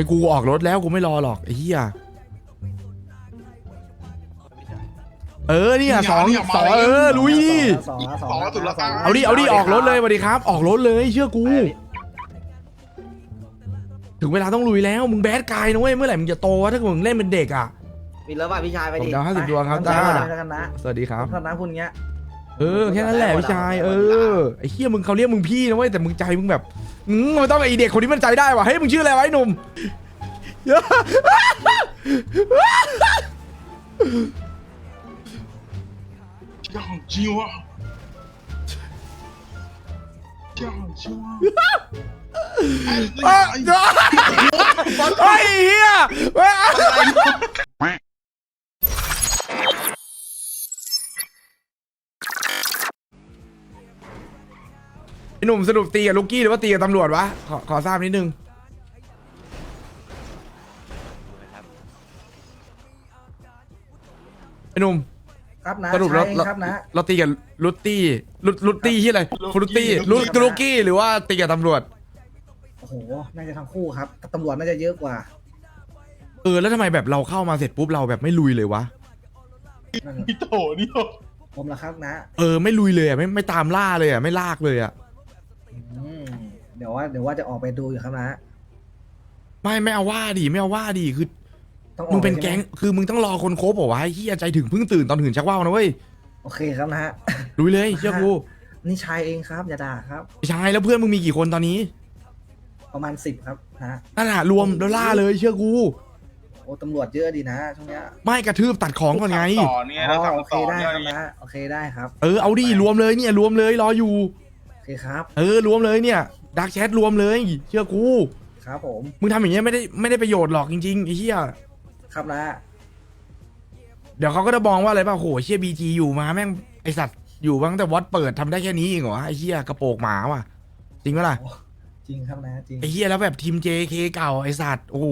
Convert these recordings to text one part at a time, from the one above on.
ไอ้กูออกรถแล้วกูไม่รอหรอกไอ้เหี้ยเออเนี่ยสองสองเออลุยดิสองละสองสองละสุดละสองเอาดิเอาดิออกรถเลยสวัสดีครับ ออกรถเลยเชื่อกู ถึงเวลาต้องลุยแล้วมึงแบดกายนะเว้ยเมื่อไหร่มึงจะโตวะถ้าเกิดมึงเล่นเป็นเด็กอะมีแล้วป่ะพี่ชายไปดิผมจะเอา50ดวงครับจ้าจ้าแล้วกันนะสวัสดีครับถ้าน้าพูดเงี้ยเออแค่นั้นแหละพี่ชายเออไอ้เฮียมึงเขาเรียกมึงพี่นะเว้ยแต่มึงใจมึงแบบ อืมมันต้องไอเด็กคนนี้มันใจได้ว่ะเฮ้ยมึงชื่ออะไรวะไอ้หนุ่มอย่างจริงวะอย่างจริงวะไอ้อะไอ้ไอ้เฮีย ไอ้หนุ่มสรุปตีกับลูกกี้หรือว่าตีกับตำรวจวะขอขอทราบนิดนึงไอ้หนุ่มครับนะสรุปแล้วใช่เราครับนะ เราตีกับลุตตี้ลุตลุตตี้ที่อะไรฟรุตตี้ลุตลูกี้หรือว่าตีกับตำรวจโอ้โห น่าจะทั้งคู่ครับแต่ตำรวจน่าจะเยอะกว่าเออแล้วทำไมแบบเราเข้ามาเสร็จปุ๊บเราแบบไม่ลุยเลยวะนั่นพี่โตนี่โผมละครับนะ เออไม่ลุยเลยอะไม่ไม่ตามล่าเลยอะไม่ลากเลยอะ อืมเดี๋ยวว่าเดี๋ยวว่าจะออกไปดูอยู่ครับนะไม่ไม่เอาว่าดิไม่เอาว่าดิคือต้องออกมึงเป็นใช่ไหแก๊ง คือมึงต้องรอคนครบเหรอวะไอ้เฮียใจถึงเพิ่งตื่นตอนหื่นชักว่าวนะเว้ยโอเคครับนะฮะ ลุยเลยเชื่อกูนี่ชายเองครับอย่าด่าครับ ไม่ใช่แล้วเพื่อนมึงมีกี่คนตอนนี้ประมาณสิบครับนะนั่นแหละรวมแล้วล่าเลยเชื่อกู โอ้ตำรวจเยอะดีนะช่วงเนี้ยไม่กระทืบตัดของก่อนไง ต่อเนี่ยอ๋เราอโอทำเคต่อได้เนี่ยครับนะโอเคได้ครับ เออเอาดิรวมเลยเนี่ยรวมเลยรออยู่โอ เคครับเออรวมเลยเนี่ยดักแชทรวมเลย เชื่อกูครับผมมึงทำอย่างเงี้ยไม่ได้ไม่ได้ประโยชน์หรอกจริงๆไอ้เหี้ยครับนะเดี๋ยวเขาก็จะมองว่าอะไรป่ะโหเชี่ยบีจีอยู่มาแม่งไอสัตว์อยู่มาตั้งแต่วัดเปิดทำได้แค่นี้เองเหรอไอเหี้ยกระโปรงหมาว่ะ จริงปะล่ะจริงครับนะจริงไอเหี้ยแล้วแบบทีม JK เก่าไอสัตว์โอ้โห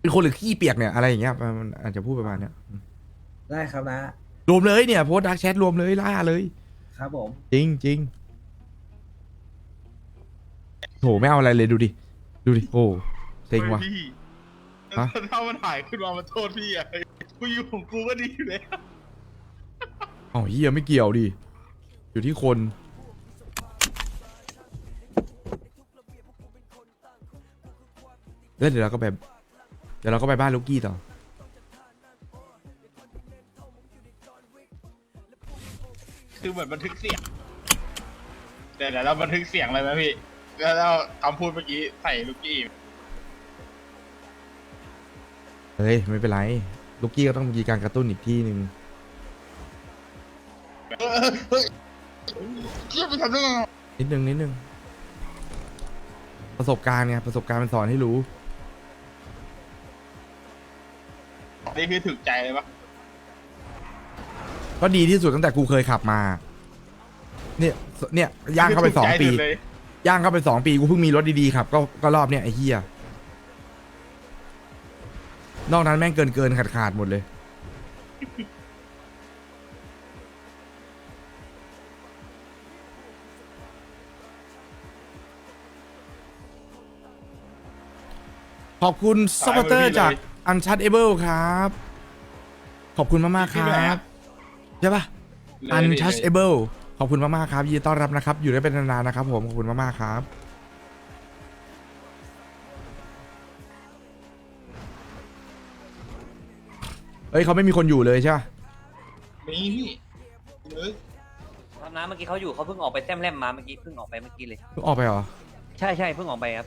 เป็นคนหรือขี้เปียกเนี่ยอะไรอย่างเงี้ยมันอาจจะพูดประมาณเนี้ยได้ครับนะรวมเลยเนี่ยโพสดักแชทรวมเลยล่าเลย ครับผม จริงจริงโถไม่เอาอะไรเลยดูดิ ดูดิโอ้เซ็งว่ะ พี่ฮะ ถ้ามันหายขึ้นมามันโทษพี่อะกูอยู่ของกูก็ดีอยู่แล้วอ๋อเหี้ยไม่เกี่ยวดิอยู่ที่คน แล้วเดี๋ยวเราก็ไปเดี๋ยวเราก็ไปบ้านลูกกี้ต่อ คือเหมือนบันทึกเสียงแต่เดี๋ยวเราบันทึกเสียงเลยไหมพี่ แล้วเราคำพูดเมื่อกี้ใส่ลูกกี้เฮ้ยไม่เป็นไร ลูกกี้ก็ต้องมีการกระตุ้นอีกที่หนึ่งเออเฮ้ยเกี่ยไปทำเรื่องอะไรนิดนึงนิดนึงประสบการณ์ไงประสบการณ์มันสอนให้รู้ นี่คือถึกใจเลยปะ ก็ดีที่สุดตั้งแต่กูเคยขับมา เนี่ยเนี่ยย่างเข้าไปสองปีถึกใจสุดเลยย่างเข้าไปสองปีกูเพิ่งมีรถดีๆครับก็ก็รอบเนี้ยไอ้เหี้ยนอกนั้นแม่งเกินเกินขาดขาดๆหมดเลยขอบคุณซัพพอร์เตอร์จาก Untouchable ครับ ขอบคุณมาก ๆ ครับ ใช่ปะ Untouchable ขอบคุณมากๆครับยินดีต้อนรับนะครับ อยู่ได้เป็นนานๆนะครับ ผมขอบคุณมากๆครับเอ้ยเขาไม่มีคนอยู่เลยใช่ปะมีพี่เอ้ยครับน้ำเมื่อกี้เขาอยู่เขาเพิ่งออกไปแซมแลมมาเมื่อกี้เพิ่งออกไปเมื่อกี้เลย เพิ่งออกไปเหรอใช่ใช่เพิ่งออกไปครับ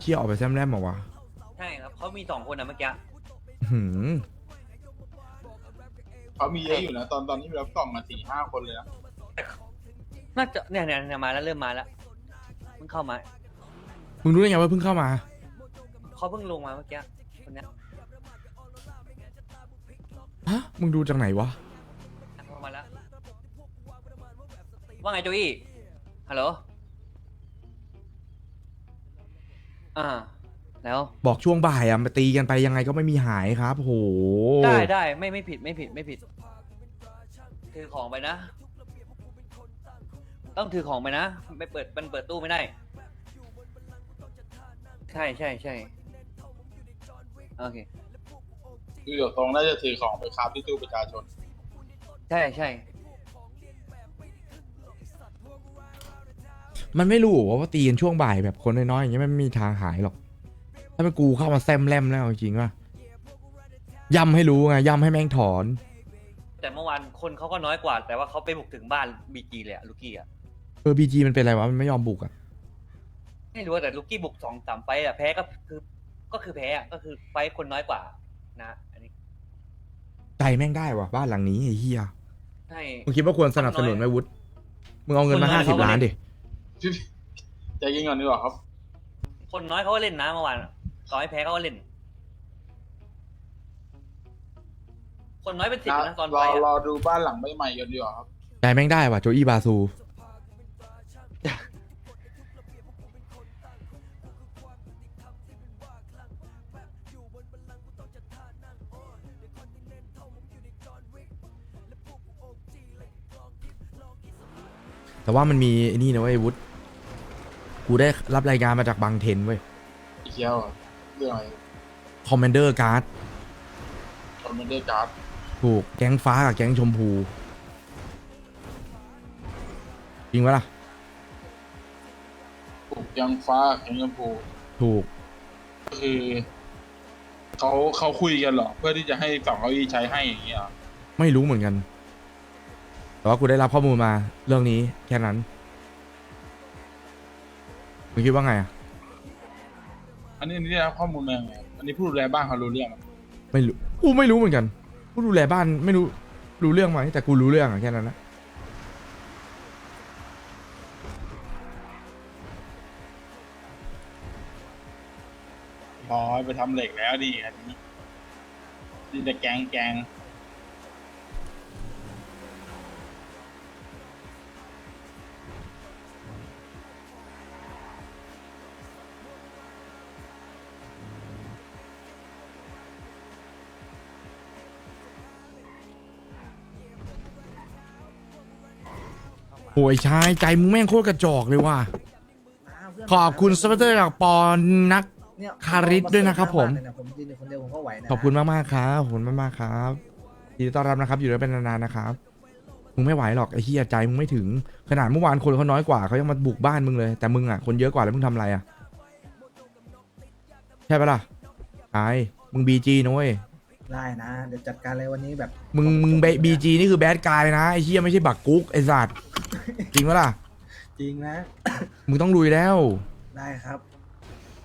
เที่ยออกไปแซมแรมเหรอวะใช่ครับเขามีสองคนนะเมื่อกี้หืม เขามีเยอะอยู่นะตอนตอนนี้มีรับกล่องมาสี่ห้าคนเลยนะน่าจะเนี่ยเนี่ยเนี่ยมาแล้วเริ่มมาแล้วเพิ่งเข้ามามึงรู้ได้ไงว่าเพิ่งเข้ามา เขาเพิ่งลงมาเมื่อกี้คนเนี้ยฮะ มึงดูจากไหนวะเข้ามาแล้วว่าไงโจอี้ฮัลโหลอ่า แล้ว บอกช่วงบ่ายอะมาตีกันไปยังไงก็ไม่มีหายครับโหได้ได้ไม่ไม่ผิดไม่ผิดไม่ผิด ถือของไปนะ ต้องถือของไปนะ ไม่เปิดมันเปิดตู้ไม่ได้ ใช่ใช่ใช่โอเค คืออยู่ตรงน่าจะถือของไปค้าที่ตู้ประชาชน ใช่ใช่มันไม่รู้ว่าตีกันช่วงบ่ายแบบคนน้อยๆอย่างเงี้ยมันไม่มีทางหายหรอก ถ้าเป็นกูเข้ามาแซมแลมแล้วจริงๆว่าย้ำให้รู้ไงย้ำให้แม่งถอน แต่เมื่อวานคนเขาก็น้อยกว่า แต่ว่าเขาไปบุกถึงบ้านบีจีเลยอะลูกี้อะเออบีจีมันเป็นอะไรวะมันไม่ยอมบุกอะไม่รู้อะแต่ลูกี้บุกสองสามไฟต์อะแพ้ก็คือก็คือแพ้อะก็คือไฟต์คนน้อยกว่า นะ อันนี้ใจแม่งได้วะบ้านหลังนี้ไอ้เหี้ยใช่ มึงคิดว่าควรสนับสนุนไหมวุฒิมึงเอาเงินมาคนน้ห้าอยสิบเขาก็ ล้านเล่ดินใจเย็นก่อนดีกว่าครับ คนน้อยเขาก็เล่นนะเมื่อวานอะ ต่อให้แพ้เขาก็เล่น คนน้อยเป็นสิบนะตอนรไปอรอะอดูบ้านหลังใหม่ๆกันดีกว่าครับใจแม่งได้ว่ะโจอี้บาซู แต่ว่ามันมีไอ้นี่นะเว้ยวุฒิกูได้รับรายงานมาจากบางเทนเว้ยอีกแล้วอะ เรื่องอะไรคอมมานเดอร์การ์ดคอมเมนเดอร์การ์ดถูกแก๊งฟ้ากับแก๊งชมพู จริงปะล่ะปลูกยังฟ้าแข็งชมพูถูกก็คือเขาเขาคุยกันเหรอ เพื่อที่จะให้สองเก้าอี้ใช้ให้อย่างเงี้ยเหรอไม่รู้เหมือนกัน แต่ว่ากูได้รับข้อมูลมาเรื่องนี้แค่นั้นมึงคิดว่าไงอะ อันนี้อันนี่ได้รับข้อมูลมายังไงอันนี้ผู้ดูแลบ้านเขารู้เรื่องไหมไม่รู้กูไม่รู้เหมือนกันกูดูแลบ้านไม่รู้รู้เรื่องไหมแต่กูรู้เรื่องอะแค่นั้นนะพอไปทำเหล็กแล้วดีอันนี้นี่แต่แกงแกง ยชายใจมึงแม่งโคตรกระจอกเลยว่ะ ขอบคุณสปอนเซอร์จากปอนนักเนี่ยคาริสด้วยนะครับผมเนี่ยผมยืนอยู่คนเดียวผมก็ไหวนะขอบคุณมากมากๆครับขอบคุณมากมากๆครับยินดีต้อนรับนะครับ อยู่ด้วยเป็นนานๆนะครับมึงไม่ไหวหรอกไอ้เหี้ยใจมึงไม่ถึง ขนาดเมื่อวานคนเขาน้อยกว่าเขายังมาบุกบ้านมึงเลยแต่มึงอะคนเยอะกว่าแล้วมึงทำอะไรอะใช่ปะล่ะไอ้มึงบีจีนะเว้ย ได้นะ เดี๋ยวจัดการเลยวันนี้แบบมึงมึงบีจีนี่คือแบดกายนะไอ้เหี้ยไม่ใช่บักกุ๊กไอ้สัตว์จริงปะล่ะ จริงนะ มึงต้องลุยแล้ว ได้ครับ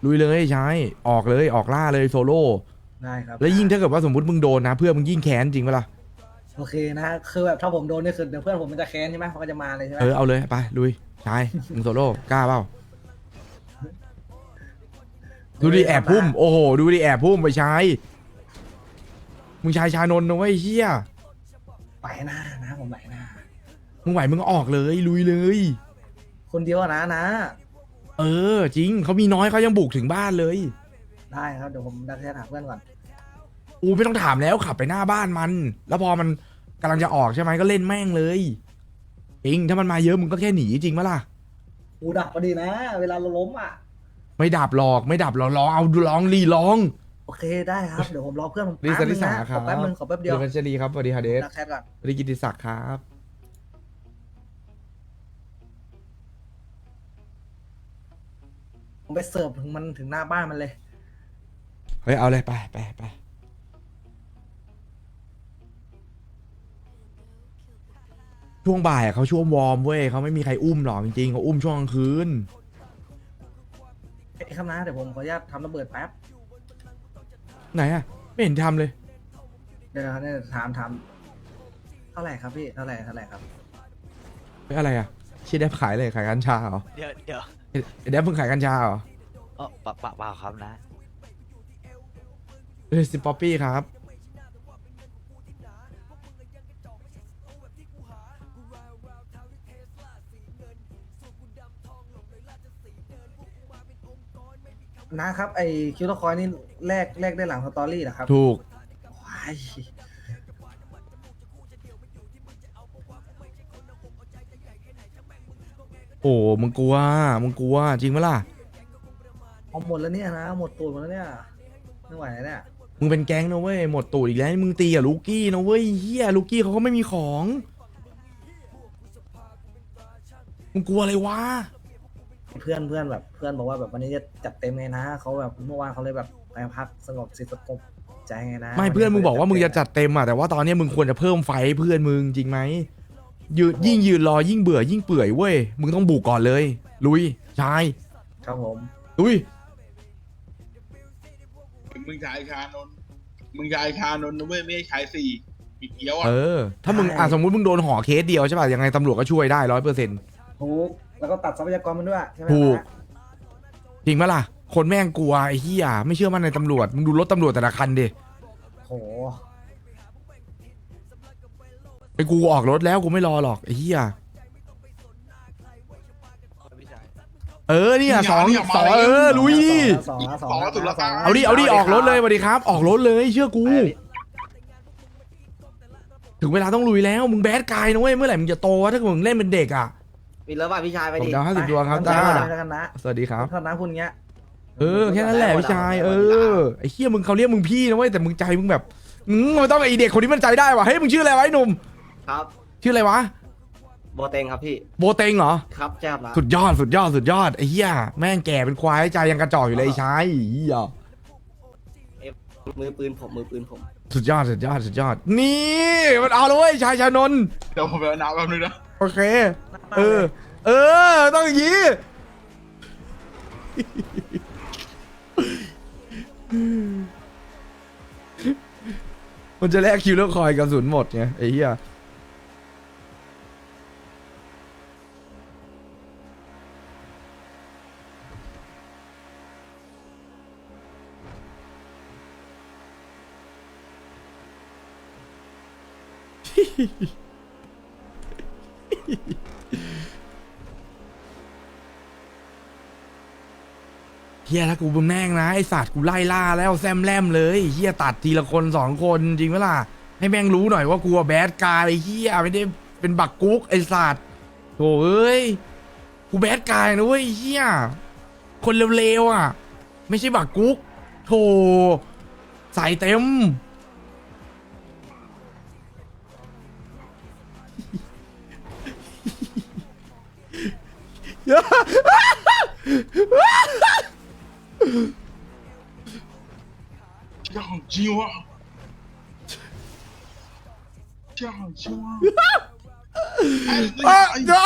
ลุยเลยใช้ออกเลยออกล่าเลยโซโล่ได้ครับแล้วยิ่งถ้าเกิดว่าสมมติมึงโดนนะ เพื่อนมึงยิ่งแค้นจริงปะล่ะโอเคนะคือแบบถ้าผมโดนนี่คือเดี๋ยวเพื่อนผมมันจะแค้นใช่ไหมเขาก็จะมาเลยใช่ไหมเออเอาเลยไปลุยใช้มึงโซโล่กล้าเปล่าดูดิแอบพุ่มโอ้โหดูดิแอบพุ่มไปใช้ มึงชายชานนท์นะเว้ยเฮียไหวหน้านะ ผมไหวหน้า มึงไหวมึงออกเลยลุยเลย คนเดียวอะนะนะ เออ จริงเขามีน้อยเขายังบุกถึงบ้านเลยได้ครับเดี๋ยวผมดักแค่ถามเพื่อนก่อน อูไม่ต้องถามแล้วขับไปหน้าบ้านมัน แล้วพอมันกำลังจะออกใช่ไหมก็เล่นแม่งเลยจริงถ้ามันมาเยอะมึงก็แค่หนีจริงปะล่ะกูดับพอดีนะ เวลาเราล้มอะ ไม่ดับหรอกไม่ดับหรอกลองเอาดูลองรีลอง โอเคได้ครับ เดี๋ยวผมรอเพื่อนผมลิแป๊ซาบลินึงสานะครับขอแป๊บนึงขอแป๊บเดียวเดวันเชลีครับสวัสดีฮาเดสดักแคทก่อนสวัสดีกิติศักดิ์ครับ ผมไปเสิร์ฟถึงมันถึงหน้าบ้านมันเลย เฮ้ย เอาเลย ไปไปไปช่วงบ่ายอะเขาช่วงวอร์มเว้ยเขาไม่มีใครอุ้มหรอกจริงๆเขาอุ้มช่วงกลางคืน เอ้ยครับนะ เดี๋ยวผมขออนุญาตทำระเบิดแป๊บ ไหนอะไม่เห็นทำเลยเดี๋ยวนะเดี๋ยวถามถามเท่าไหร่ครับพี่เท่าไหร่เท่าไหร่ครับเฮ้ยอะไรอะชื่อแดบขายเลยขายกัญชาเหรอเดี๋ยวเดี๋ยวไอ้ไอ้แดบเพิ่งขายกัญชาเหรอเออปะปะเปล่าครับนะเออซิป๊อปปี้ครับ นะครับไอคิวโตคอยนี่แลกแลกได้หลังสตอรี่เหรอครับถูก ว้ายโอ้มึงกลัวมึงกลัวจริงปะล่ะ เอาหมดแล้วเนี่ยนะหมดตูดหมดแล้วเนี่ยไม่ไหวแล้วเนี่ยมึงเป็นแก๊งนะเว้ยหมดตูดอีกแล้วมึงตีกับลูกี้นะเว้ยเฮียลูกี้เขาก็ไม่มีของ มึงกลัวอะไรวะ เพื่อนเพื่อนแบบเพื่อนบอกว่าแบบวันนี้จะจัดเต็มไงนะเขาแบบเมื่อวานเขาเลยแบบไปพักสงบสิทธิ์สงบใจไงนะไม่เพื่อนมึงบอกว่ามึงจะจัดเต็มอะแต่ว่าตอนเนี้ยมึงควรจะเพิ่มไฟให้เพื่อนมึงจริงไหมยืนยิ่งยืนรอยิ่งเบื่อยิ่งเปื่อยเว้ยมึงต้องบุกก่อนเลย ลุยชายครับผมลุยมึงชายชานนท์มึงชายชานนท์นะเว้ยไม่ใช่ชายสี่อีกเกี้ยวอะเออ ถ้ามึงอะสมมติมึงโดนห่อเคสเดียวใช่ป่ะยังไงตำรวจก็ช่วยได้ร้อยเปอร์เซ็นต์ ถูก แล้วก็ตัดทรัพยากรมันด้วยใช่ไหมถูก นะจริงปะล่ะ คนแม่งกลัวไอ้เหี้ยไม่เชื่อมั่นในตำรวจมึงดูรถตำรวจแต่ละคันดิโหไอ้กูออกรถแล้วกูไม่รอหรอกไอ้เหี้ยเออเนี่ยสองสองเออลุยดิสองละสองสองละละสุดละสองละเอาดิเอาดิออกรถเลยสวัสดีครับ ออกรถเลยเชื่อกู ถึงเวลาต้องลุยแล้วมึงแบดกายนะเว้ยเมื่อไหร่มึงจะโตวะถ้าเกิดมึงเล่นเป็นเด็กอะ มีแล้วป่ะพี่ชายไปผมดิดาวห้าสิบดวงครับจ้าจ้าแล้วกันนะสวัสดีครับถ้าน้าคุณเงี้ย เออแค่นั้นแหละพี่ชายเออไอ้เหี้ยมึงเขาเรียกมึงพี่นะเว้ยแต่มึงใจมึงแบบอืมมันต้องไอเด็กคนนี้มันใจได้ว่ะเฮ้ยมึงชื่ออะไรวะไอ้หนุ่มครับชื่ออะไรวะโบเตงครับพี่ โบเตงเหรอครับแจ๊บนะสุดยอดสุดยอดสุดยอดไอ้เหี้ยแม่งแก่เป็นควายใจยังกระจอกอยู่เลยไอ้ชายเหี้ยมือปืนผมมือปืนผม สุดยอดสุดยอดสุดยอด นี่มันเอาเลยเว้ยชายชานนท์ เดี๋ยวผมไปเอาน้ำแป๊บนึงนะ โอเค เออ เออ ต้องอย่างนี้ มันจะแลกคิวแล้วคอยกระสุนหมดไงไอ้เหี้ย ฮียถ้ากูเป็นแม่งนะไอสัตว์กูไล่ล่าแล้วแซมแลมเลยเฮียตัดทีละคนสองคนจริงไหมล่ะให้แม่งรู้หน่อยว่ากูแบดกายเฮียไม่ได้เป็นบักกุ๊กไอสัตว์โถเอ้ยกูแบดกายนะเว้ยเฮียคนเร็วๆอะ ไม่ใช่บักกุ๊กโถใส่เต็ม 这好鸡哇！这好鸡哇！哎， อ่ะ 哎 เดี๋ยว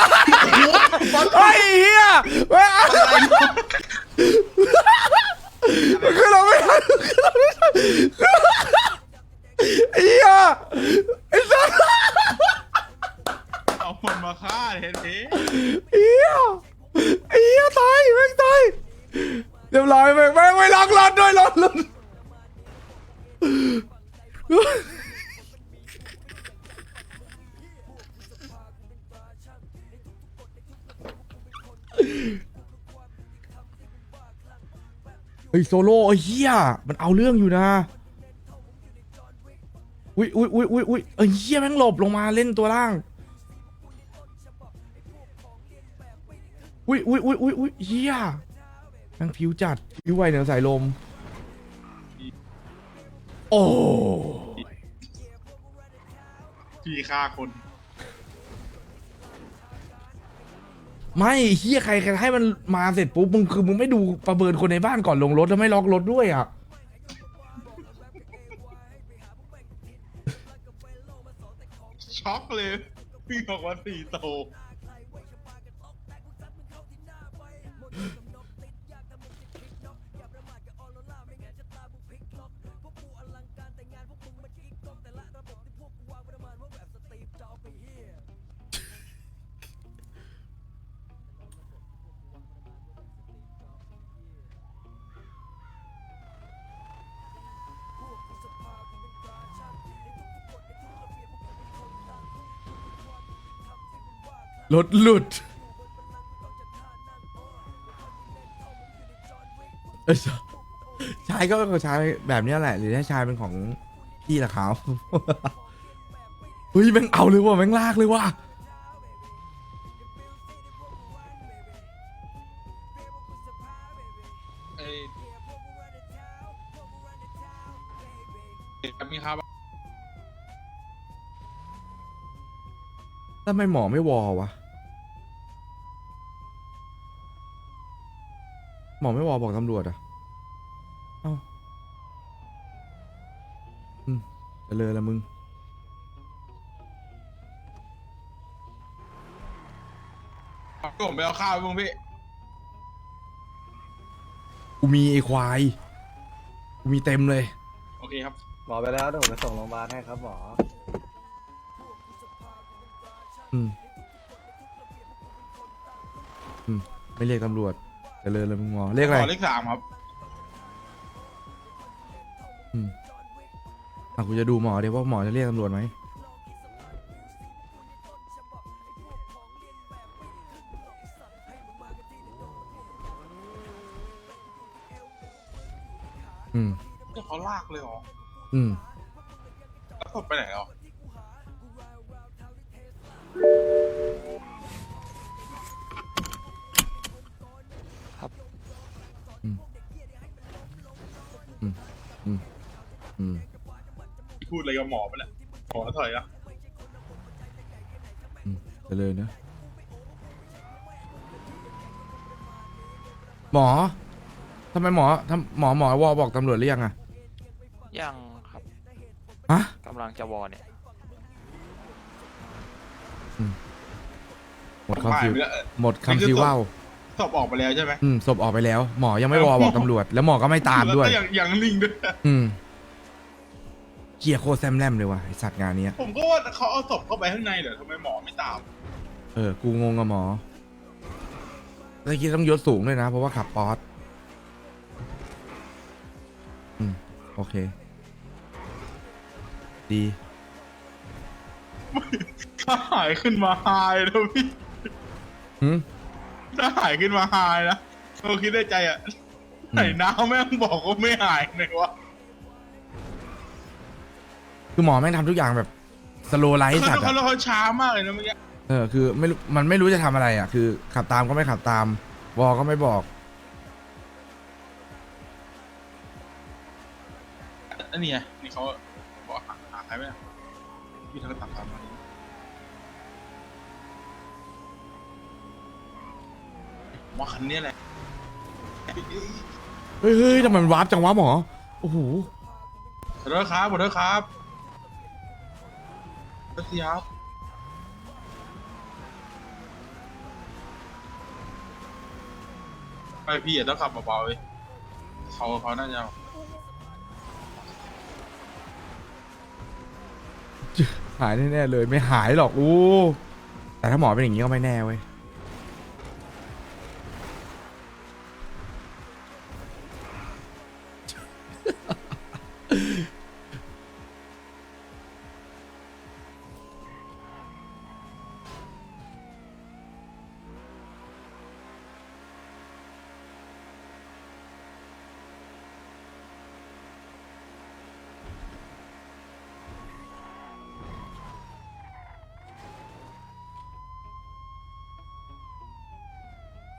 ไอ้เฮียเว้ยคือเราไม่ทันคือเราไม่ทันไอ้เฮียไอ้สัส เอาคนมาฆ่าเห็นไหม เฮียไอ้เฮียตายแม่งตาย เรียบร้อยแม่งแม่ไม่ล็อกรถด้วยล็อกรถเฮ้ยโซโล่ไอ้เฮียมันเอาเรื่องอยู่นะอุ้ยอุ้ยอุ้ยอุ้ยอุ้ยเอ้เฮียแม่งหลบลงมาเล่นตัวล่างอุ้ยอุ้ยอุ้ยอุ้ยอุ้ยเฮีย แม่งผิวจัดผิวไวเหนือสายลม โอ้พี่ฆ่าคนไม่เฮียใครใครให้มันมาเสร็จปุ๊บมึงคือมึงไม่ดูประเมินคนในบ้านก่อนลงรถแล้วไม่ล็อกรถด้วยอะช็อกเลยพี่บอกว่าสี่โต รถหลุดเอ้ยชายก็ของชายแบบนี้แหละ หรือถ้าชายเป็นของพี่ล่ะครับ เฮ้ยแม่งเอาเลยว่ะแม่งลากเลยว่ะไอ้มีครับทำไมหมอไม่วอวะ หมอไม่วอบอกตำรวจอะ เอ้า อืมจะเลยละมึงผมไปเอาข้าวให้มึงพี่ กูมีไอควาย กูมีเต็มเลย โอเคครับ หมอไปแล้วเดี๋ยวผมไปส่งโรงพยาบาลให้ครับหมอ อืม อืม ไม่เรียกตำรวจ จะเลยละมึงหมอเรียกอะไรขอเลขสามครับ อืมอะกูจะดูหมอเดี๋ยวว่าหมอจะเรียกตำรวจไหมอืม ก็เขาลากเลยเหรอ อืม อะไรกับหมอไปแล้วหมอถอยละอืมจะเลยนะ หมอทำไมหมอทำหมอหมอวอบอกตำรวจหรือยังอะยังครับฮะ กำลังจะวอเนี่ย หมดคำซิวไปแล้วหมดคำซิวว่าวศพออกไปแล้วใช่ไหมอืมศพออกไปแล้ว หมอยังไม่วอบอกตำรวจ แล้วหมอก็ไม่ตามด้วย แล้วก็ยังยังนิ่งด้วยอืม เกียโคตรแซมแลมเลยว่ะไอสัตว์งานเนี้ยผมก็ว่าเขาเอาศพเข้าไปข้างในเหรอทำไมหมอไม่ตาม เออกูงงกับหมอแล้วคิดต้องยศสูงด้วยนะ เพราะว่าขับป๊อตอืมโอเค ดีถ้าหายขึ้นมาหายนะพี่หืมถ้าหายขึ้นมาหายนะเราคิดในใจอะอืมไหนน้าแม่งบอกว่าไม่หายเลยวะ คือหมอแม่งทำทุกอย่างแบบสโลไลท์สัตว์เขาอะเขาช้ามากเลยนะเมื่อกี้เออคือไม่รู้มันไม่รู้จะทำอะไรอะ คือ ขับตามก็ไม่ขับตามวอก็ไม่บอก อันนี้ไงนี่เขาบอกหาหาใครไหมพี่เขาตัดตามมาว่าคันนี้แหละเฮ้ยเฮ้ยทำไมมันวาร์ปจังวะหมอ โอ้โหขอโทษครับขอโทษครับ ขอโทษครับไปพี่อย่าต้องขับเบาๆเลยเขาเขาน่าจะหายแน่ๆเลยไม่หายหรอกอู้แต่ถ้าหมอเป็นอย่างนี้ก็ไม่แน่เว้ย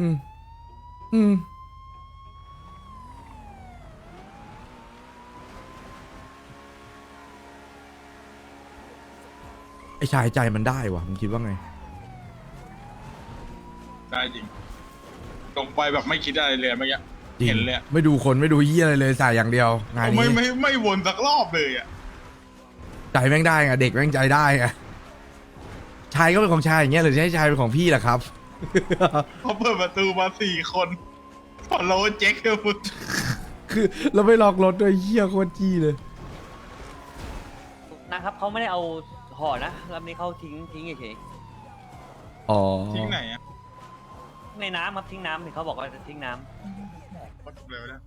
อืม อืม ไอชายใจมันได้วะมึงคิดว่าไง ได้จริง ตรงไปแบบไม่คิดอะไรเลยเมื่อกี้ จริง เห็นเลยอะไม่ดูคนไม่ดูยี่อะไรเลยใส่อย่างเดียว งานไม่นี้ไม่ไม่วนสักรอบเลยอะ ใจแม่งได้ไงเด็กแม่งใจได้ไงชายก็เป็นของชายอย่างเงี้ยหรือจะให้ชายเป็นของพี่ล่ะครับ เขาเปิดประตูมาสี่คนพอโลเจ๊กเลยมึงคือเราไม่ล็อกรถด้วยเหี้ยโคตรจี้เลย นะครับเขาไม่ได้เอาห่อนะลำนี้เขาทิ้งทิ้งเฉยอ๋อทิ้งไหนอะๆในน้ำครับทิ้งน้ำเห็นเขาบอกว่าจะทิ้งน้ำก็เร็วแล้ว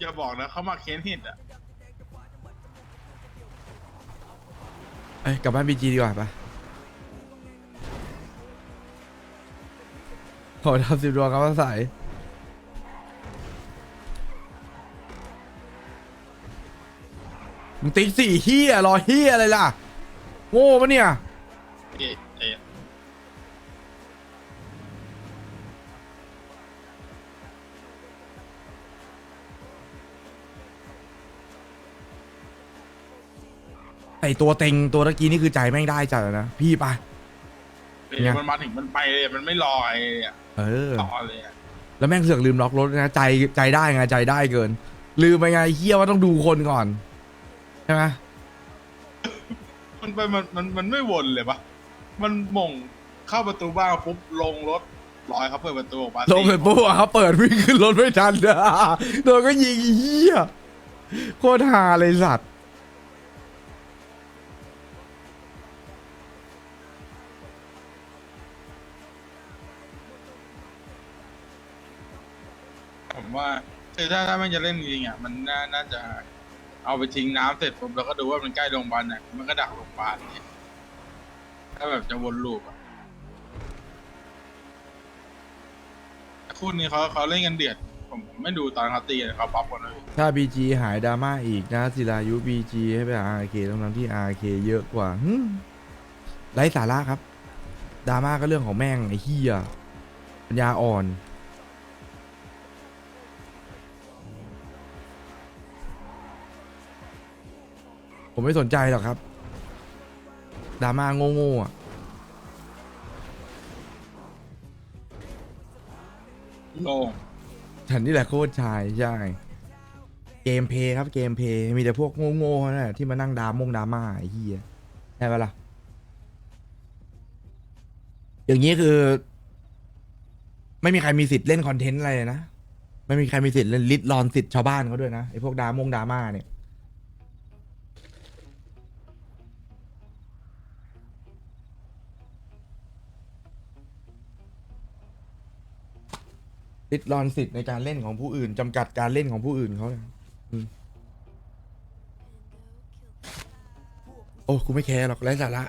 อย่าบอกนะเขามาเค้นเห็ดอะ เอ้ยกลับบ้านบีจีดีกว่าปะ ขอทำสิบดวงครับว่าใส่มึงติ๊กสี่เฮียรอเฮียอะไรล่ะ โง่ปะเนี่ยเอ๊ะเอ๊ะแต่ตัวเต็งตัวตะกี้นี่คือใจแม่งได้จัดอะนะ พี่ไปไงมันมาถึงมันไปเลยมันไม่รอไอ้อะ เออ ต่อเลยอะแล้วแม่งเสือกลืมล็อกรถด้วยนะใจใจได้ไงใจได้เกิน ลืมไปไงเฮียว่าต้องดูคนก่อนใช่ไหมมันไปมันมันมันไม่วนเลยปะมันมงเข้าประตูบ้านปุ๊บลงรถลอยเขาเปิดประตูออกมาลงไปปุ๊บอะเขาเปิดวิ่งขึ้นรถไม่ทันอะโดนก็ยิงเฮียโคตรฮาเลยสัตว์ ว่าคือถ้าถ้ามันจะเล่นจริงๆอะมันน่าน่าจะเอาไปทิ้งน้ำเสร็จปุ๊บแล้วก็ดูว่ามันใกล้โรงพยาบาลไหนมันก็ดักโรงพยาบาลเนี่ยถ้าแบบจะวนลูปอะคู่นี้เขาเขาเล่นกันเดือดผมผมไม่ดูตอนเขาตีกันเขาปั๊บกันเลย ถ้า BG หายดราม่าอีกนะศิลายุ BG ให้ไป RK ตรงนั้นที่ RK เยอะกว่าหึไร้สาระครับดราม่าก็เรื่องของแม่งไอ้เฮียปัญญาอ่อน ผมไม่สนใจหรอกครับดราม่าโง่ๆอะโล่งฉันนี่แหละโคตรชายใช่เกมเพลย์ครับเกมเพลย์มีแต่พวกโง่ๆนั่นแหละที่มานั่งดามงดราม่าไอ้เหี้ยใช่ปะล่ะอย่างนี้คือ ไม่มีใครมีสิทธิ์เล่นคอนเทนต์อะไรเลยนะ ไม่มีใครมีสิทธิ์เล่นลิดรอนสิทธิ์ชาวบ้านเขาด้วยนะไอ้พวกดามงดราม่าเนี่ย ลิดรอนสิทธิ์ในการเล่นของผู้อื่นจำกัดการเล่นของผู้อื่นเขาเนี่ยอืมโอ้กูไม่แคร์หรอกไร้สาระ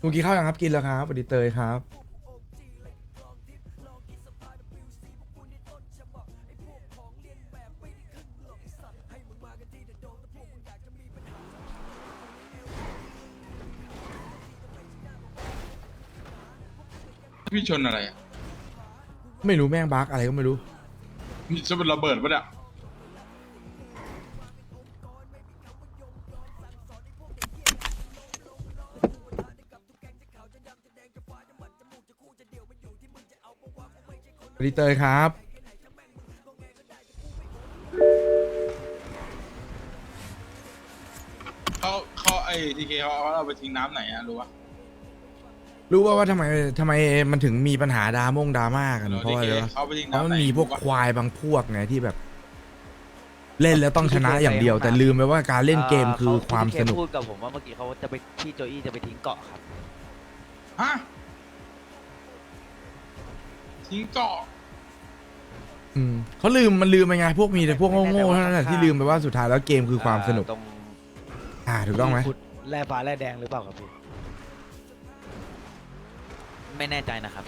เมื่อกี้ข้าวยังครับกินแล้วครับสวัสดีเตยครับ พี่ชนอะไรอะไม่รู้แม่งบักอะไรก็ไม่รู้นี่จะเป็นระเบิดปะเนี่ยสวัสดีเตยครับ เขาเขาไอ้ทีเคเขาเอาไปทิ้งน้ำไหนอะรู้ปะ รู้ว่าว่าทำไมทำไมมันถึงมีปัญหาดรามงดราม่ากันเพราะว่าอะไรวะเขาไปทิ้งเพราะน้ำมันไหนมีพวกรู้ปะควายบางพวกไงที่แบบ เล่นแล้วต้องชนะอย่างเดียว แต่ลืมไปว่าการเล่นเกมคือความสนุกพูดกับผมว่าเมื่อกี้เขาจะไปพี่โจอี้จะไปทิ้งเกาะครับฮะทิ้งเกาะอืมเขาลืมมันลืมไปไงพวกมีแต่พวกโง่ๆเท่านั้นแหละที่ลืมไปว่าสุดท้ายแล้วเกมคือความสนุกตรงอ่าถูกต้องไหมขุดแร่ฟ้าแร่แดงหรือเปล่าครับพี่ ไม่แน่ใจนะครับ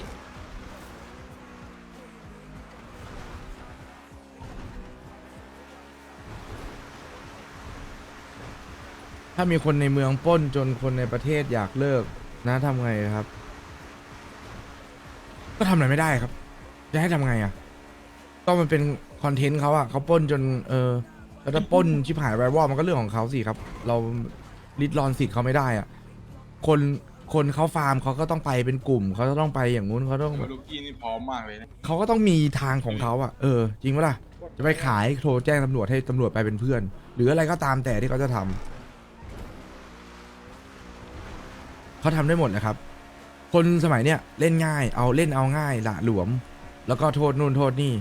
ถ้ามีคนในเมืองปล้นจนคนในประเทศอยากเลิกนะทำไงครับ ก็ทำอะไรไม่ได้ครับ จะให้ทำไงอะ ก็มันเป็นคอนเทนต์เขาอะเขาปล้นจนเออแล้วถ้าปล้นชิบหายไววอลมันก็เรื่องของเขาสิครับ เราลิดรอนสิทธิ์เขาไม่ได้อะ คน คนเขาฟาร์มเขาก็ต้องไปเป็นกลุ่มเขาจะต้องไปอย่างนู้นเขาต้องแบบลูกกี้นี่พร้อมมากเลยนะเขาก็ต้องมีทางของเขาอะเออ จริงปะล่ะ จะไปขายโทรแจ้งตำรวจให้ตำรวจไปเป็นเพื่อน หรืออะไรก็ตามแต่ที่เขาจะทำเขาทำได้หมดนะครับ คนสมัยเนี้ยเล่นง่าย เอาเล่นเอาง่ายละหลวม แล้วก็โทษนู่นโทษนี่